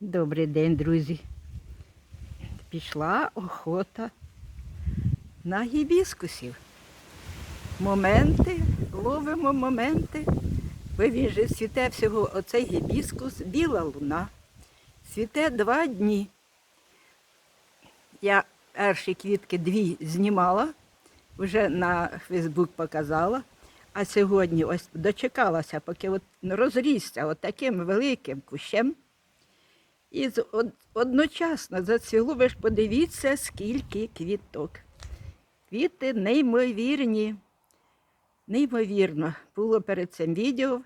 Добрий день, друзі. Пішла охота на гібіскусів. Моменти, ловимо моменти. Бо світе всього оцей гібіскус, біла луна. Світе два дні. Я перші квітки дві знімала, вже на Фейсбук показала. А сьогодні ось дочекалася, поки от розрісся от таким великим кущем. І одночасно зацвіло, ви ж подивіться, скільки квіток. Квіти неймовірні. Неймовірно. Було перед цим відео.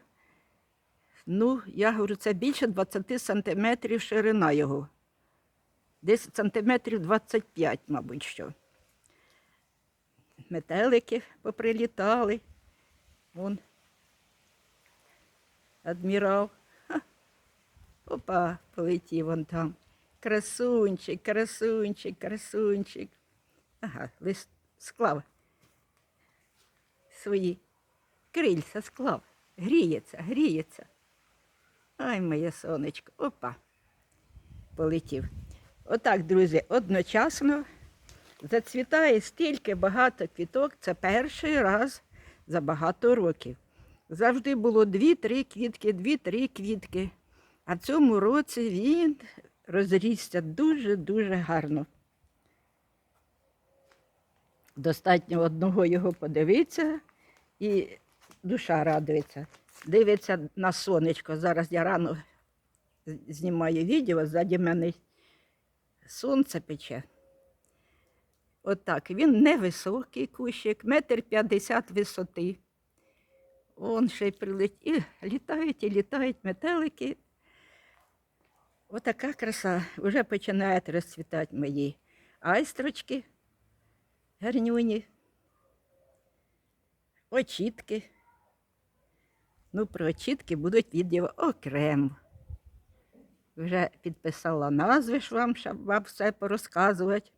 Ну, я говорю, це більше 20 сантиметрів ширина його. Десь сантиметрів 25, мабуть, що. Метелики поприлітали. Вон. Адмірал. Опа, полетів вон там. Красунчик, красунчик, красунчик. Ага, лист склав свої крильця склав. Гріється, гріється. Ай, моє сонечко. Опа. Полетів. Отак, друзі, одночасно зацвітає стільки багато квіток. Це перший раз за багато років. Завжди було дві-три квітки, дві-три квітки. А цьому році він розрісся дуже-дуже гарно. Достатньо одного його подивитися, і душа радується. Дивиться на сонечко. Зараз я рано знімаю відео, ззаді мене сонце пече. Отак. Він невисокий кущик, метр п'ятдесят висоти. Он ще й прилетів. Літають і літають метелики. Отака краса. Вже починають розцвітати мої айстрочки гарнюні, очітки. Ну, про очітки будуть відео окремо. Вже підписала назви, ж вам, щоб вам все порозказувати.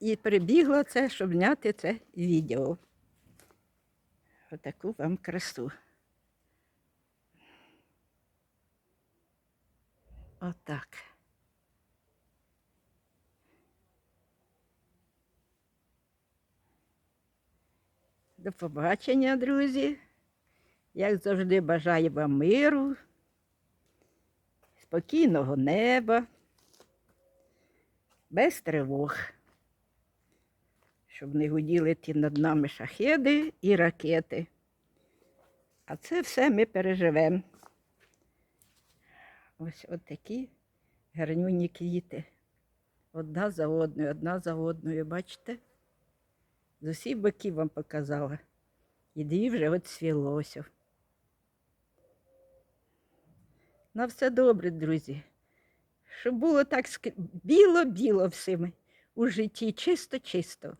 І прибігла це, щоб зняти це відео. Отаку вам красу. Отак. До побачення, друзі. Як завжди, бажаю вам миру, спокійного неба, без тривог, щоб не гуділи ті над нами шахеди і ракети. А це все ми переживемо. Ось от такі гарнюні квіти. Одна за одною, одна за одною, бачите? З усіх боків вам показала. І дві вже от свілося. На все добре, друзі. Щоб було так біло-біло всім у житті, чисто-чисто.